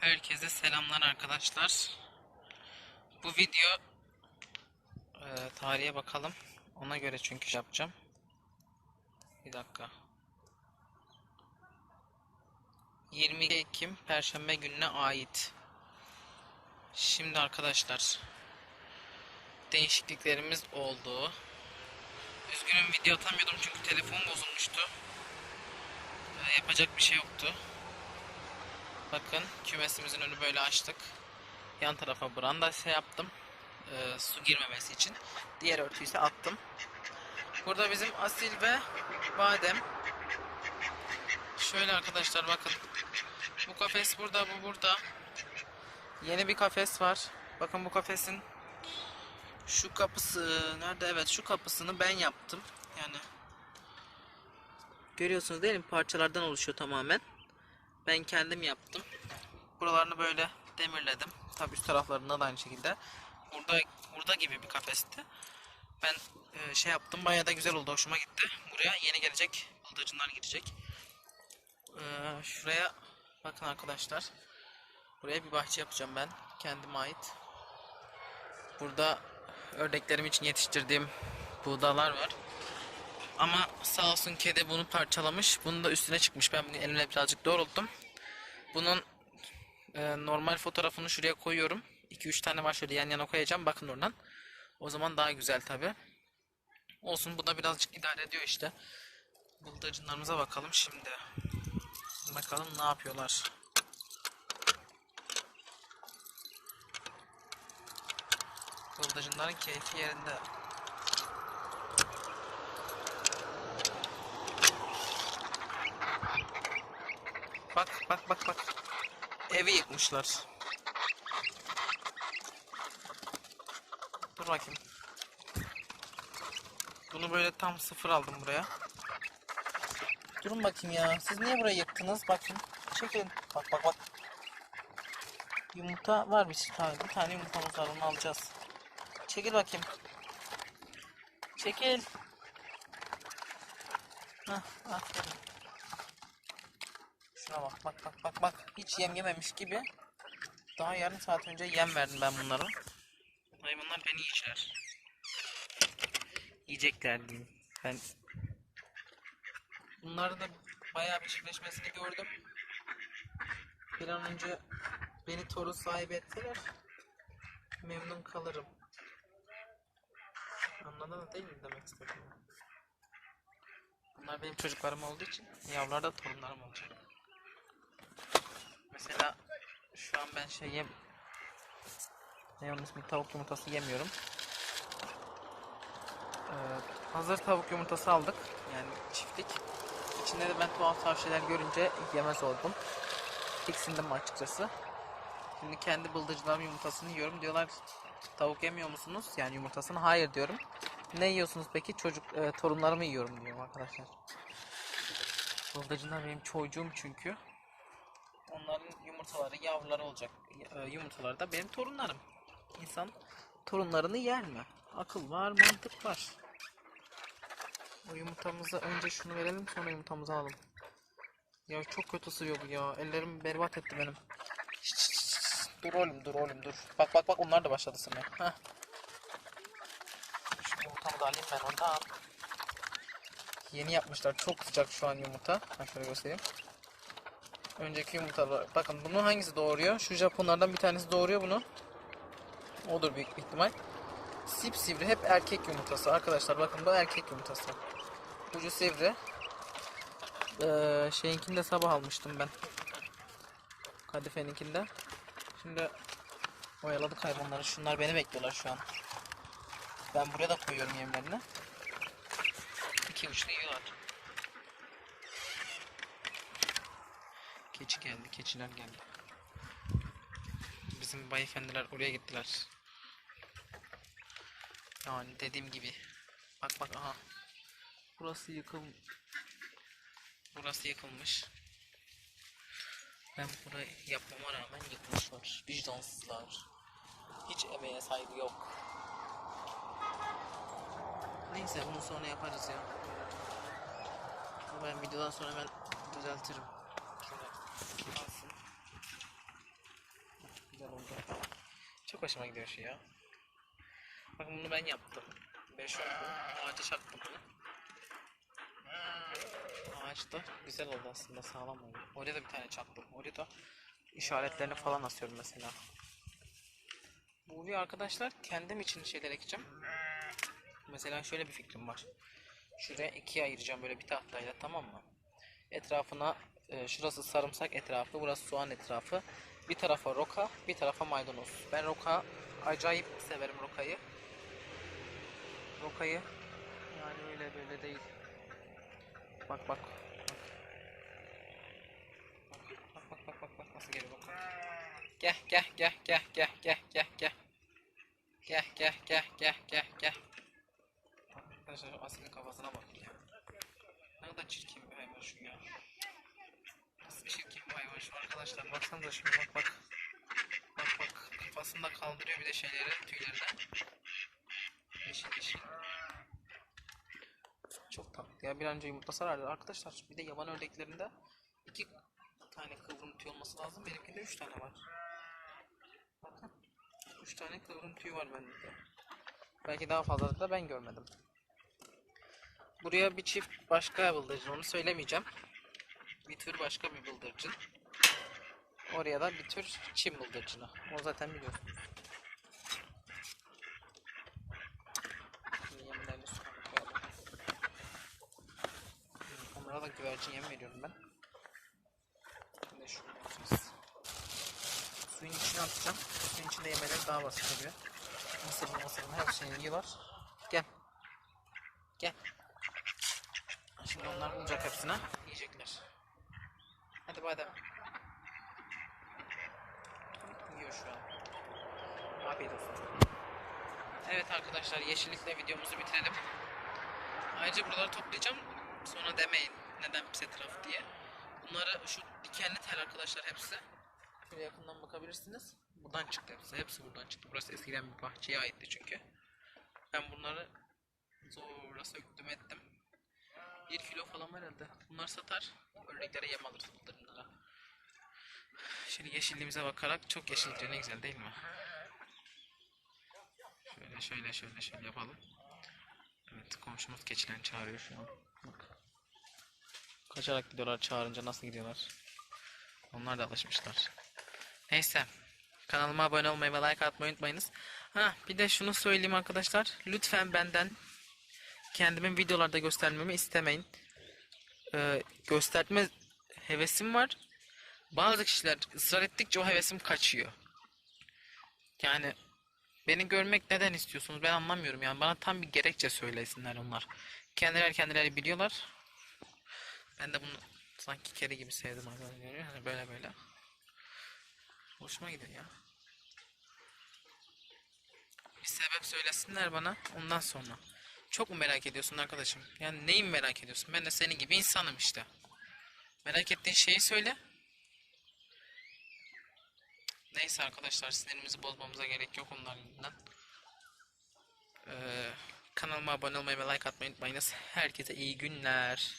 Herkese selamlar arkadaşlar. Bu video e, tarihe bakalım. Ona göre çünkü şey yapacağım. Bir dakika. 22 Ekim Perşembe gününe ait. Şimdi arkadaşlar değişikliklerimiz oldu. Üzgünüm video atamıyordum çünkü telefon bozulmuştu. E, yapacak bir şey yoktu. Bakın kümesimizin önü böyle açtık. Yan tarafa branda şey yaptım. Ee, su girmemesi için. Diğer örtüyü ise attım. Burada bizim asil ve badem. Şöyle arkadaşlar bakın. Bu kafes burada, bu burada. Yeni bir kafes var. Bakın bu kafesin şu kapısı nerede? Evet şu kapısını ben yaptım. Yani görüyorsunuz değil mi? Parçalardan oluşuyor tamamen. Ben kendim yaptım. Buralarını böyle demirledim. Tabii üst taraflarında da aynı şekilde. Burada burada gibi bir kafesti. Ben e, şey yaptım. Bayağı da güzel oldu. Hoşuma gitti. Buraya yeni gelecek bıldırcınlar girecek. E, şuraya bakın arkadaşlar. Buraya bir bahçe yapacağım ben. Kendime ait. Burada ördeklerim için yetiştirdiğim buğdalar var. Ama sağ olsun kedi bunu parçalamış. Bunu da üstüne çıkmış. Ben bunu elimle birazcık doğrulttum. Bunun e, normal fotoğrafını şuraya koyuyorum. 2-3 tane var şöyle yan yana koyacağım. Bakın oradan. O zaman daha güzel tabi. Olsun bu da birazcık idare ediyor işte. Bıldırcınlarımıza bakalım şimdi. Bakalım ne yapıyorlar. Bıldırcınların keyfi yerinde. Bak bak bak bak. Evi yıkmışlar. Dur bakayım. Bunu böyle tam sıfır aldım buraya. Durun bakayım ya. Siz niye burayı yıktınız? Bakın. Çekin. Bak bak bak. Yumurta var bir tane. Bir tane yumurtamız var. Onu alacağız. Çekil bakayım. Çekil. Hah, aferin. Şuna bak bak bak bak bak. Hiç yem yememiş gibi. Daha yarım saat önce yem verdim ben bunlara. Hayvanlar beni yiyecekler. Yiyecekler diyeyim. Ben Bunları da bayağı bir çiftleşmesini gördüm. Bir an önce beni torun sahibi etseler memnun kalırım. Anladın değil mi demek istediğimi? Bunlar benim çocuklarım olduğu için yavrular da torunlarım olacak. Şu an ben şey yem ne onun ismi tavuk yumurtası yemiyorum. Ee, hazır tavuk yumurtası aldık. Yani çiftlik. İçinde de ben tuhaf şeyler görünce yemez oldum. Tiksindim açıkçası. Şimdi kendi bıldırcılarım yumurtasını yiyorum. Diyorlar tavuk yemiyor musunuz? Yani yumurtasını. Hayır diyorum. Ne yiyorsunuz peki? Çocuk e, torunlarımı yiyorum diyorum arkadaşlar. Bıldırcınlar benim çocuğum çünkü. Onların yumurtaları, yavruları olacak. E, Yumurtaları da benim torunlarım. İnsan torunlarını yer mi? Akıl var, mantık var. O yumurtamızı önce şunu verelim sonra yumurtamızı alalım. Ya çok kötü sığıyor bu ya. Ellerim berbat etti benim. Dur oğlum dur oğlum dur. Bak bak bak onlar da başladı sığmaya. Heh. Şu yumurtamı da alayım ben oradan. Yeni yapmışlar. Çok sıcak şu an yumurta. Ben şöyle göstereyim. Önceki yumurtalar. Bakın bunu hangisi doğuruyor? Şu Japonlardan bir tanesi doğuruyor bunu. Odur büyük ihtimal. Sipsivri hep erkek yumurtası arkadaşlar. Bakın bu erkek yumurtası. Ucu sivri. Ee, şeyinkini de sabah almıştım ben. Kadifeninkinde. Şimdi oyaladık hayvanları. Şunlar beni bekliyorlar şu an. Ben buraya da koyuyorum yemlerini. İki uçlu yiyorlar. Keçi geldi, keçiler geldi. Bizim bayefendiler oraya gittiler. Yani dediğim gibi. Bak bak aha. Burası yıkıl. Burası yıkılmış. Ben burayı yapmama rağmen yıkmışlar. Vicdansızlar. Hiç emeğe saygı yok. Neyse bunu sonra yaparız ya. Ben videodan sonra ben düzeltirim. Kalsın. Çok hoşuma gidiyor şu ya. Bakın bunu ben yaptım. 5 oldu. Ağaca çaktım bunu. Ağaç da güzel oldu aslında sağlam oldu. Oraya da bir tane çaktım. Oraya da işaretlerini falan asıyorum mesela. Bu arkadaşlar kendim için şeyler ekeceğim. Mesela şöyle bir fikrim var. Şuraya ikiye ayıracağım böyle bir tahtayla tamam mı? Etrafına e, şurası sarımsak etrafı, burası soğan etrafı. Bir tarafa roka, bir tarafa maydanoz. Ben roka acayip severim rokayı. Rokayı yani öyle böyle değil. Bak bak. Bak bak bak bak bak. Gel gel gel gel gel gel gel gel. Gel gel gel gel gel gel. Arkadaşlar Asil'in kafasına bak ya. Kadar çirkin bir hayvan şu ya. Nasıl çirkin bir hayvan şu arkadaşlar. Baksanıza şuna bak bak. Bak bak kafasında kaldırıyor bir de şeyleri tüylerini. Yeşil yeşil. Çok tatlı ya bir an önce yumurtlasar herhalde. Arkadaşlar bir de yaban ördeklerinde iki tane kıvrım tüy olması lazım. Benimkinde üç tane var. Bakın. Üç tane kıvrım tüy var bende de. Belki daha fazla da ben görmedim. Buraya bir çift başka bıldırcın onu söylemeyeceğim. Bir tür başka bir bıldırcın. Oraya da bir tür çim bıldırcını. O zaten biliyorsunuz. Onlara da güvercin yem veriyorum ben. Şimdi şunu. Suyun içine atacağım. Suyun içinde yemeleri daha basit oluyor. Mısır mısırın her şeyini yiyorlar. Gel. Gel. Şimdi onlar bulacak hepsine. Yiyecekler. Hadi badem. Yiyor şu an. Afiyet olsun. Evet arkadaşlar yeşillikle videomuzu bitirelim. Ayrıca buraları toplayacağım. Sonra demeyin neden pis etraf diye. Bunları şu dikenli tel arkadaşlar hepsi. Şöyle yakından bakabilirsiniz. Buradan çıktı hepsi. Hepsi buradan çıktı. Burası eskiden bir bahçeye aitti çünkü. Ben bunları zorla söktüm ettim. 1 kilo falan var herhalde. Bunlar satar. Örneklere yem alırız bıldırımlara. Şimdi yeşilliğimize bakarak çok yeşil diyor. Ne güzel değil mi? Şöyle şöyle şöyle şöyle yapalım. Evet komşumuz keçilerini çağırıyor şu an. Bak. Kaçarak gidiyorlar çağırınca nasıl gidiyorlar. Onlar da alışmışlar. Neyse. Kanalıma abone olmayı ve like atmayı unutmayınız. Ha bir de şunu söyleyeyim arkadaşlar. Lütfen benden kendimin videolarda göstermemi istemeyin. Ee, gösterme hevesim var. Bazı kişiler ısrar ettikçe o hevesim kaçıyor. Yani beni görmek neden istiyorsunuz ben anlamıyorum yani bana tam bir gerekçe söylesinler onlar. Kendileri kendileri biliyorlar. Ben de bunu sanki kedi gibi sevdim arkadaşlar. Yani böyle böyle. Hoşuma gidiyor ya. Bir sebep söylesinler bana ondan sonra. Çok mu merak ediyorsun arkadaşım? Yani neyi merak ediyorsun? Ben de senin gibi insanım işte. Merak ettiğin şeyi söyle. Neyse arkadaşlar sinirimizi bozmamıza gerek yok onların yüzünden. Ee, kanalıma abone olmayı ve like atmayı unutmayınız. Herkese iyi günler.